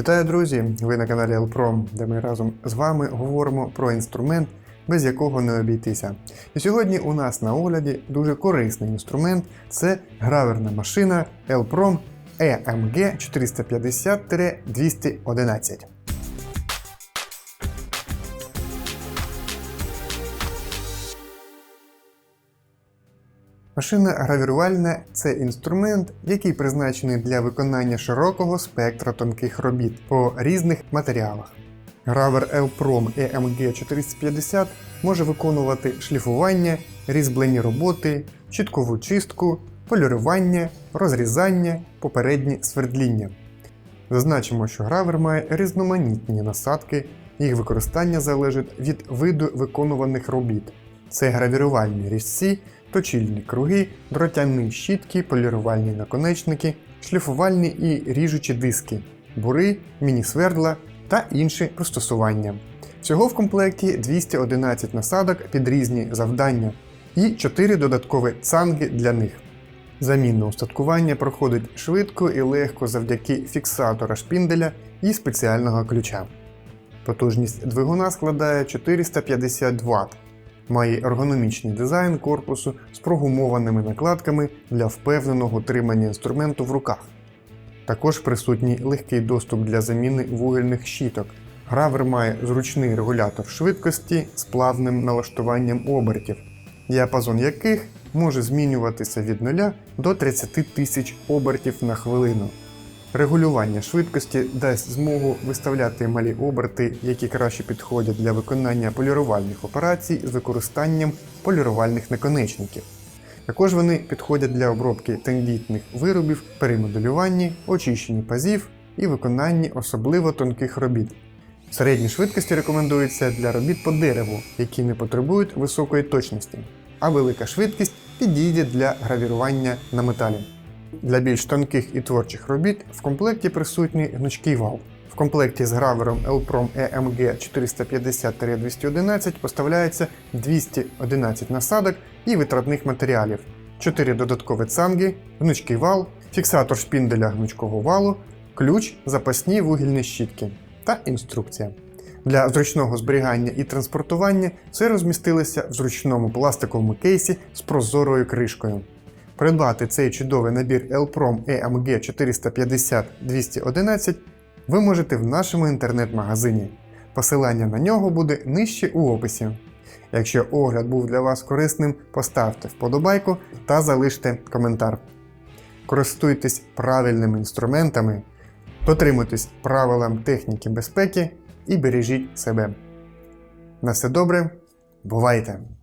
Вітаю, друзі! Ви на каналі Елпром, де ми разом з вами говоримо про інструмент, без якого не обійтися. І сьогодні у нас на огляді дуже корисний інструмент це граверна машина Елпром EMG 450-211. Машина гравірувальна це інструмент, який призначений для виконання широкого спектра тонких робіт по різних матеріалах. Гравер Elprom EMG 450 може виконувати шліфування, різьблені роботи, чіткову чистку, полірування, розрізання, попередні свердління. Зазначимо, що гравер має різноманітні насадки, їх використання залежить від виду виконуваних робіт. Це гравірувальні різці, точильні круги, дротяні щітки, полірувальні наконечники, шліфувальні і ріжучі диски, бури, міні-свердла та інші пристосування. Всього в комплекті 211 насадок під різні завдання і 4 додаткові цанги для них. Замінне устаткування проходить швидко і легко завдяки фіксатора шпінделя і спеціального ключа. Потужність двигуна складає 450 Вт. Має ергономічний дизайн корпусу з прогумованими накладками для впевненого тримання інструменту в руках. Також присутній легкий доступ для заміни вугільних щіток. Гравер має зручний регулятор швидкості з плавним налаштуванням обертів, діапазон яких може змінюватися від 0 до 30 тисяч обертів на хвилину. Регулювання швидкості дасть змогу виставляти малі оберти, які краще підходять для виконання полірувальних операцій з використанням полірувальних наконечників. Також вони підходять для обробки тендітних виробів, перемоделюванні, очищенні пазів і виконанні особливо тонких робіт. Середні швидкості рекомендуються для робіт по дереву, які не потребують високої точності, а велика швидкість підійде для гравірування на металі. Для більш тонких і творчих робіт в комплекті присутній гнучкий вал. В комплекті з гравером Elprom EMG 450-211 поставляється 211 насадок і витратних матеріалів, 4 додаткові цанги, гнучкий вал, фіксатор шпінделя гнучкого валу, ключ, запасні вугільні щітки та інструкція. Для зручного зберігання і транспортування все розмістилося в зручному пластиковому кейсі з прозорою кришкою. Придбати цей чудовий набір Elprom EMG 450-211 ви можете в нашому інтернет-магазині. Посилання на нього буде нижче у описі. Якщо огляд був для вас корисним, поставте вподобайку та залиште коментар. Користуйтесь правильними інструментами, дотримуйтесь правилам техніки безпеки і бережіть себе. На все добре, бувайте!